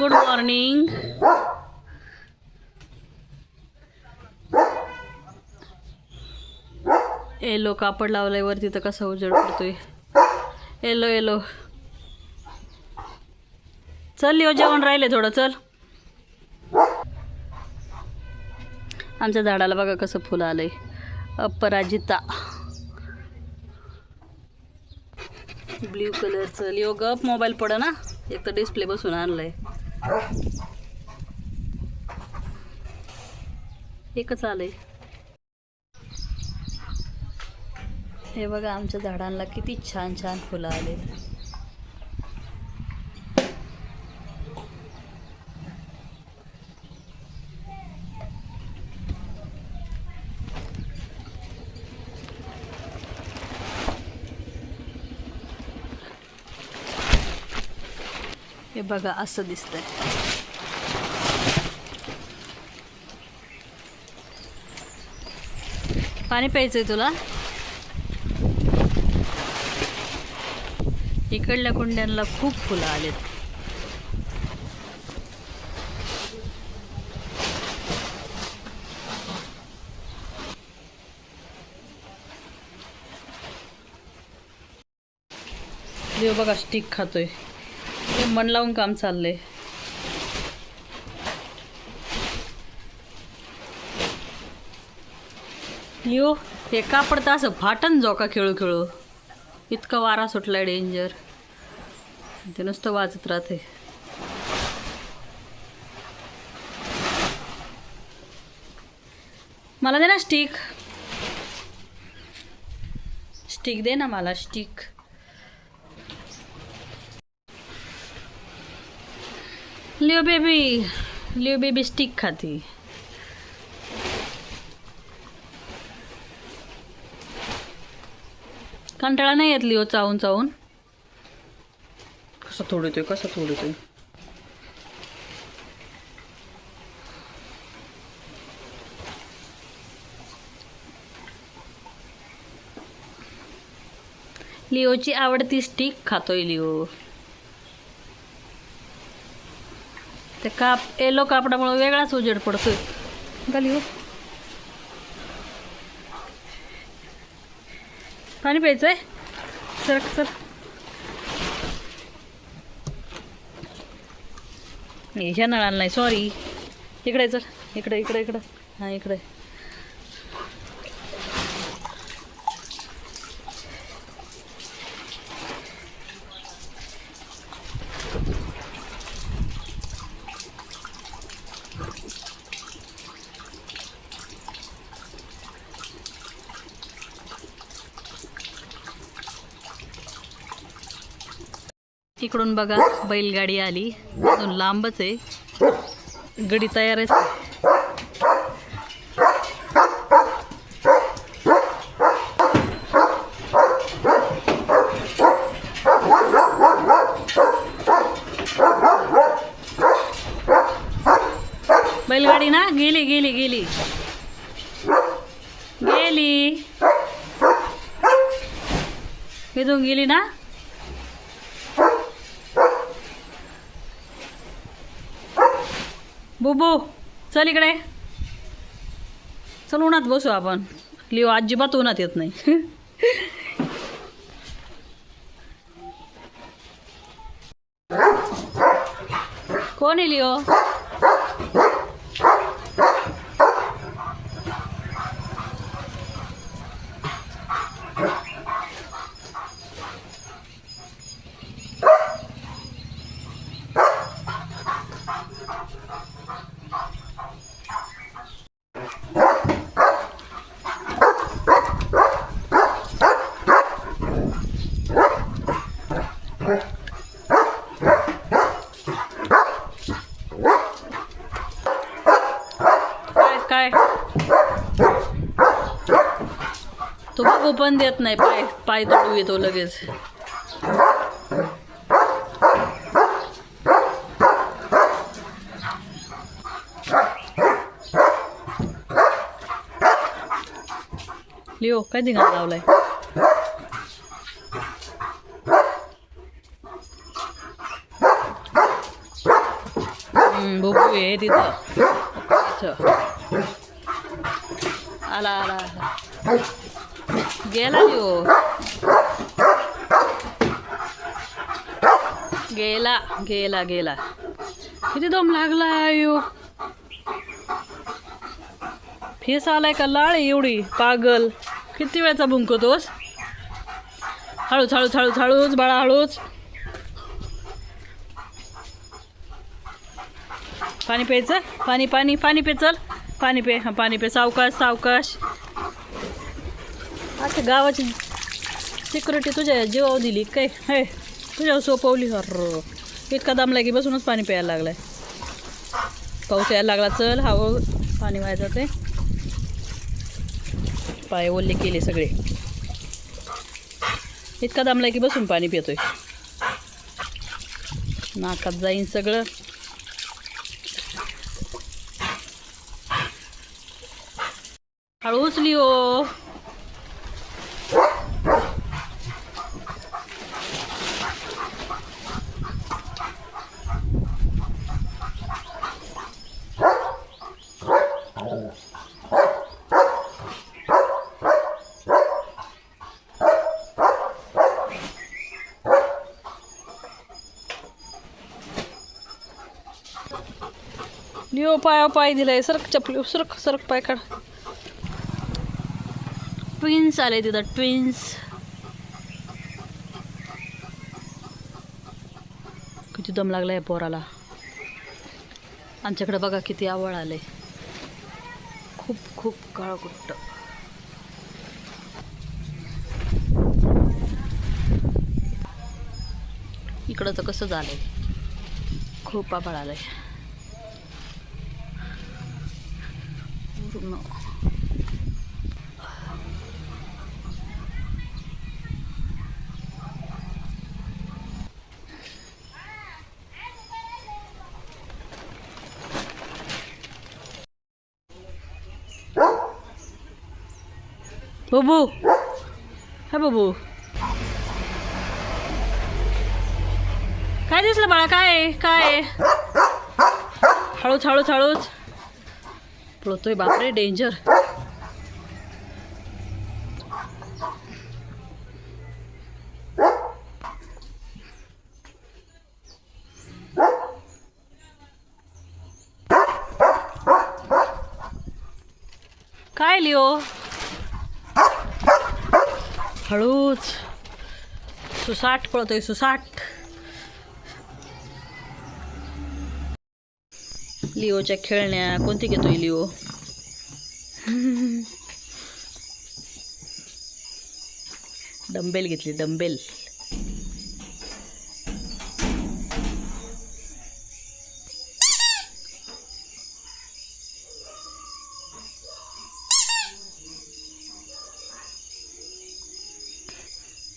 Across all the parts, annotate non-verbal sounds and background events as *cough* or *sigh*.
Good morning. Yellow कापड लावलाय वरती तर कसा उजड पडतोय. येलो येलो चल लिओ जेवण राहिले थोडं चल. आमच्या झाडाला बघा कसं फुलं आलंय. अपराजिता. ब्ल्यू कलरचं लिओ गप मोबाईल पडं ना. एक तर डिस्प्ले बसून आणलाय. एकच आलंय? हे बघा आमच्या झाडांना किती छान छान फुलं आले बघा असं दिसतंय. पाणी प्यायचंय तुला? इकडल्या कुंड्यांना खूप फुलं आलेत. देव बघा स्टिक खातोय. मन लावून काम चाललंय. लिओ हे का पडतं असं फाटन जोका खेळू खेळू इतका वारा सुटलाय डेंजर ते नुसतं वाजत राहते मला दे ना स्टिक स्टिक दे ना मला stick Leo baby Leo baby stick खाती कंटाळा नाही येत लिओ चावून चावून कसं थोडतोय कसं थोडतोय लिओची आवडती स्टिक खातोय लिओ ते काप येलो कापडामुळे वेगळाच उजेड पडतोय. लिओ पाणी प्यायचंय? सरक सर ह्या नळाला नाही सॉरी इकडे चल. इकडे इकडे इकडं. हां इकडे. इकडून बघा बैलगाडी आली. अजून लांबच आहे. गडी तयार आहे बैलगाडी ना? गेली गेली गेली. गेली. इथून गेली ना? बुबू चल इकडे. चल उन्हात बसू आपण. लिओ अजिबात उन्हात येत नाही. कोण आहे लिओ? काय तो बघू पण देत नाही पाय पाय तोडू येतो लगेच. लिओ काय धिंगाणा लावलाय हम्म, बुबू आहे तिथं आला आला आला गेला यो गेला गेला गेला किती दम लागला यो फेस आलाय का लाळ एवढी पागल किती वेळचा भुंकतोस हळूच हळूच हळूच हळूच बाळा हळूच. पाणी प्यायचं पाणी पाणी पाणी पे चल. पाणी पे पाणी पे. सावकाश सावकाश. आता गावाची सिक्युरिटी तुझ्या जीवावर दिली काय? हे तुझ्यावर सोपवली. हर इतका दमला की बसूनच पाणी प्यायला लागलाय. पाऊस यायला लागला चल हवं पाणी व्हायचं ते पाय ओल्ले केले सगळे. इतका दमलाय की बसून पाणी पितोय. नाकात जाईन सगळं. हळूच लिओ लिओ पाया पाय दिलाय. सरक चपली सरक सरक पाय काढ. ट्विन्स आले तिथं ट्विन्स किती दम लागला या पोराला. आमच्याकडे बघा किती आवड आले खूप खूप काळकुट्ट. इकडं तर कसं झालंय? खूप आभाळ आलंय. पूर्ण बाबू हा बाबू काय दिसलं बाळा काय आहे? काय आहे? हळूच हळूच हळूच पळतोय बापरे डेंजर काय लिओ? हळूच. सुसाट पळतोय सुसाट. लिओच्या खेळण्या कोणती घेतोय लिओ? *laughs* डंबेल घेतली डंबेल.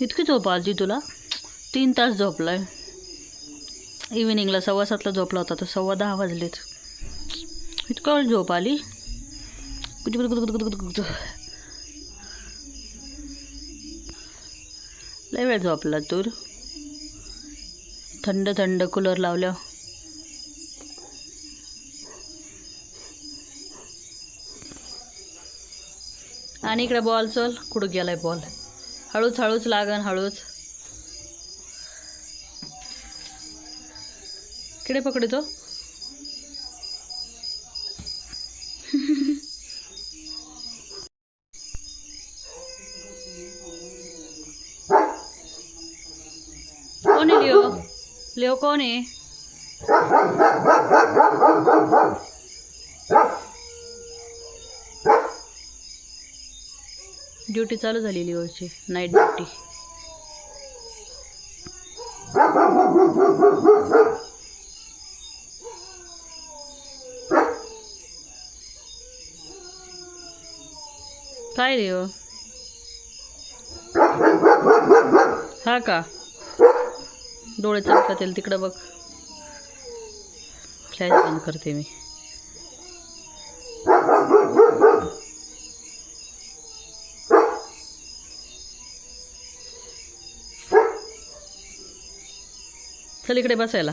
इतकी झोप आली तुला? तीन तास झोपलाय. इव्हिनिंगला सव्वा सातला झोपला होता तर सव्वा दहा वाजलेत. इतकं झोप आली. गुद गुद गुद गुद गुद लय वेळ झोपला तूर. थंड थंड कूलर लावल्या. आणि इकडे बॉल चल. कुठं गेलाय बॉल हळूच हळूच लागन हळूच. किडे पकडतो कोण आहे लिओ लिओ कोण? आहे ड्युटी चालू झाली लिओची नाईट ड्युटी काय लिओ हा का? डोळे चमकतील तिकडं बघ. फ्लॅश बंद करते मी. चल इकडे बसायला.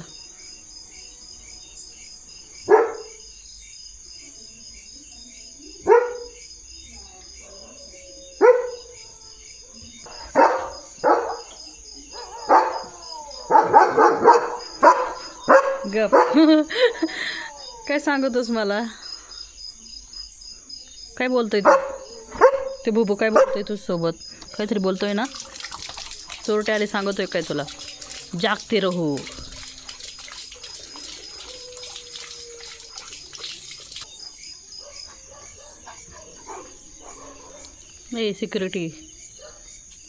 गप. काय सांगतोस मला? काय बोलतोय तू? ते बुबू काय बोलतोय तुझ सोबत काहीतरी बोलतोय ना? चोरटे आले सांगतोय काय तुला? जागते राहू. नाही सिक्युरिटी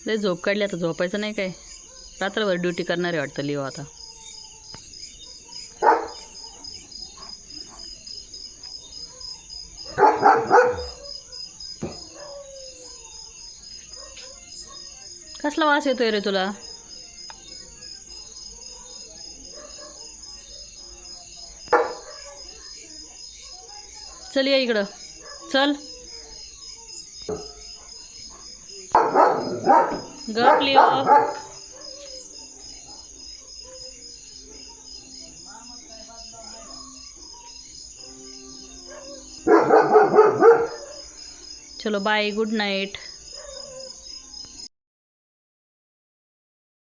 लय झोप काढली आता झोपायचं नाही काय? रात्रभर ड्युटी करणारे वाटतं लिओ आता. कसला वास येतोय रे तुला? चल या इकडं. चल. गप लिओ. चलो बाय गुड नाईट